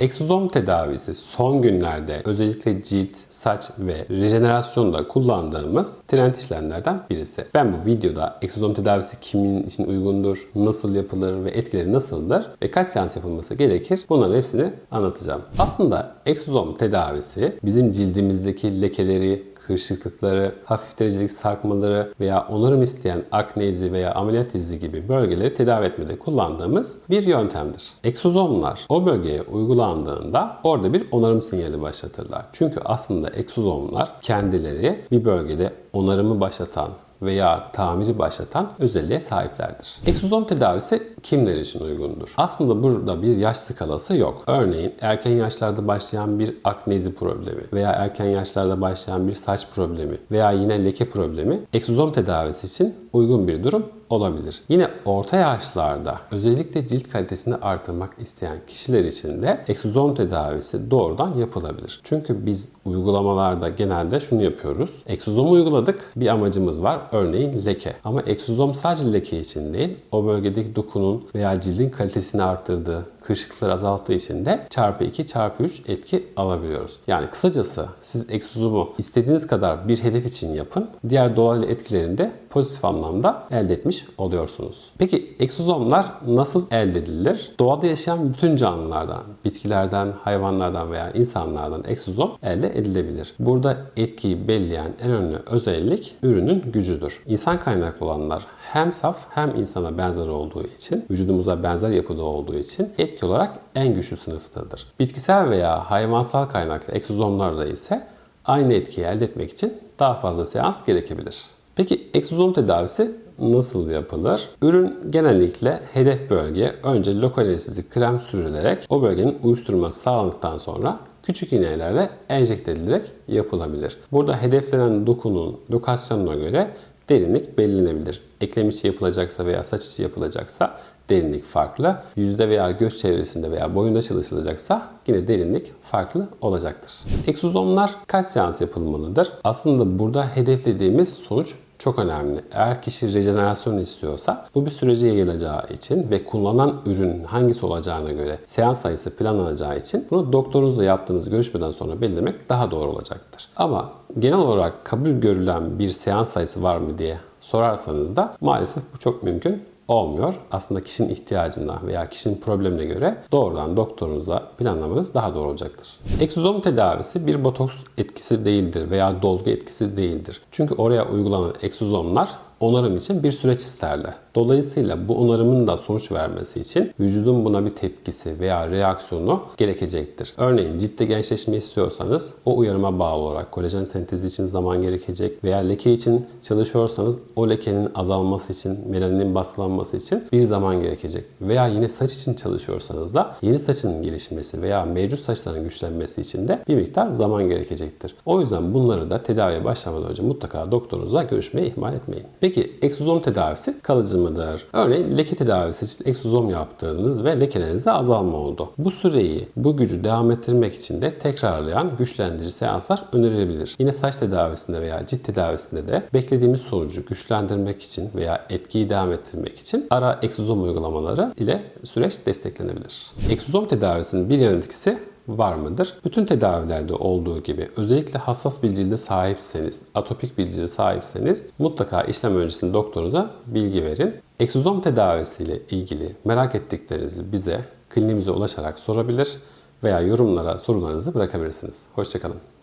Eksozom tedavisi son günlerde özellikle cilt, saç ve rejenerasyonda kullandığımız trend işlemlerden birisi. Ben bu videoda eksozom tedavisi kimin için uygundur, nasıl yapılır ve etkileri nasıldır ve kaç seans yapılması gerekir bunların hepsini anlatacağım. Aslında eksozom tedavisi bizim cildimizdeki lekeleri, kırışıklıkları, hafif derecelik sarkmaları veya onarım isteyen akne izi veya ameliyat izi gibi bölgeleri tedavi etmede kullandığımız bir yöntemdir. Eksozomlar o bölgeye uygulandığında orada bir onarım sinyali başlatırlar. Çünkü aslında eksozomlar kendileri bir bölgede onarımı başlatan veya tamiri başlatan özelliğe sahiplerdir. Eksozom tedavisi kimler için uygundur? Aslında burada bir yaş skalası yok. Örneğin erken yaşlarda başlayan bir akne izi problemi veya erken yaşlarda başlayan bir saç problemi veya yine leke problemi eksozom tedavisi için uygun bir durum olabilir. Yine orta yaşlarda özellikle cilt kalitesini artırmak isteyen kişiler için de eksozom tedavisi doğrudan yapılabilir. Çünkü biz uygulamalarda genelde şunu yapıyoruz. Eksozomu uyguladık. Bir amacımız var. Örneğin leke. Ama eksozom sadece leke için değil. O bölgedeki dokunun veya cildin kalitesini arttırdığı, kırışıklıkları azalttığı için de çarpı 2 çarpı 3 etki alabiliyoruz. Yani kısacası siz egzozomu istediğiniz kadar bir hedef için yapın. Diğer doğal etkilerini de pozitif anlamda elde etmiş oluyorsunuz. Peki egzozomlar nasıl elde edilir? Doğada yaşayan bütün canlılardan, bitkilerden, hayvanlardan veya insanlardan egzozom elde edilebilir. Burada etkiyi belirleyen en önemli özellik ürünün gücüdür. İnsan kaynaklı olanlar hem saf hem insana benzer olduğu için, vücudumuza benzer yapıda olduğu için etki olarak en güçlü sınıftadır. Bitkisel veya hayvansal kaynaklı egzozomlarda ise aynı etkiyi elde etmek için daha fazla seans gerekebilir. Peki egzozom tedavisi nasıl yapılır? Ürün genellikle hedef bölgeye önce lokal anestezi krem sürülerek o bölgenin uyuşturulması sağlandıktan sonra küçük iğnelerle enjekte edilerek yapılabilir. Burada hedeflenen dokunun lokasyonuna göre derinlik belirlenebilir. Eklem içi yapılacaksa veya saç içi yapılacaksa derinlik farklı. Yüzde veya göz çevresinde veya boyunda çalışılacaksa yine derinlik farklı olacaktır. Eksozomlar kaç seans yapılmalıdır? Aslında burada hedeflediğimiz sonuç çok önemli. Eğer kişi rejenerasyon istiyorsa bu bir sürece yayılacağı için ve kullanılan ürün hangisi olacağına göre seans sayısı planlanacağı için bunu doktorunuzla yaptığınız görüşmeden sonra belirlemek daha doğru olacaktır. Ama genel olarak kabul görülen bir seans sayısı var mı diye sorarsanız da maalesef bu çok mümkün olmuyor. Aslında kişinin ihtiyacına veya kişinin problemine göre doğrudan doktorunuza planlamanız daha doğru olacaktır. Eksozom tedavisi bir botoks etkisi değildir veya dolgu etkisi değildir. Çünkü oraya uygulanan eksozomlar onarım için bir süreç isterler. Dolayısıyla bu onarımın da sonuç vermesi için vücudun buna bir tepkisi veya reaksiyonu gerekecektir. Örneğin ciltte gençleşme istiyorsanız o uyarıma bağlı olarak kolajen sentezi için zaman gerekecek veya leke için çalışıyorsanız o lekenin azalması için, melaninin baskılanması için bir zaman gerekecek. Veya yine saç için çalışıyorsanız da yeni saçın gelişmesi veya mevcut saçların güçlenmesi için de bir miktar zaman gerekecektir. O yüzden bunları da tedaviye başlamadan önce mutlaka doktorunuzla görüşmeyi ihmal etmeyin. Peki eksozom tedavisi kalıcı mıdır? Örneğin leke tedavisi için eksozom yaptığınız ve lekelerinizde azalma oldu. Bu süreyi, bu gücü devam ettirmek için de tekrarlayan güçlendirici seanslar önerilebilir. Yine saç tedavisinde veya cilt tedavisinde de beklediğimiz sonucu güçlendirmek için veya etkiyi devam ettirmek için ara eksozom uygulamaları ile süreç desteklenebilir. Eksozom tedavisinin bir yan etkisi var mıdır? Bütün tedavilerde olduğu gibi özellikle hassas bir cilde sahipseniz, atopik bir cilde sahipseniz mutlaka işlem öncesinde doktorunuza bilgi verin. Eksozom tedavisiyle ilgili merak ettiklerinizi bize kliniğimize ulaşarak sorabilir veya yorumlara sorularınızı bırakabilirsiniz. Hoşçakalın.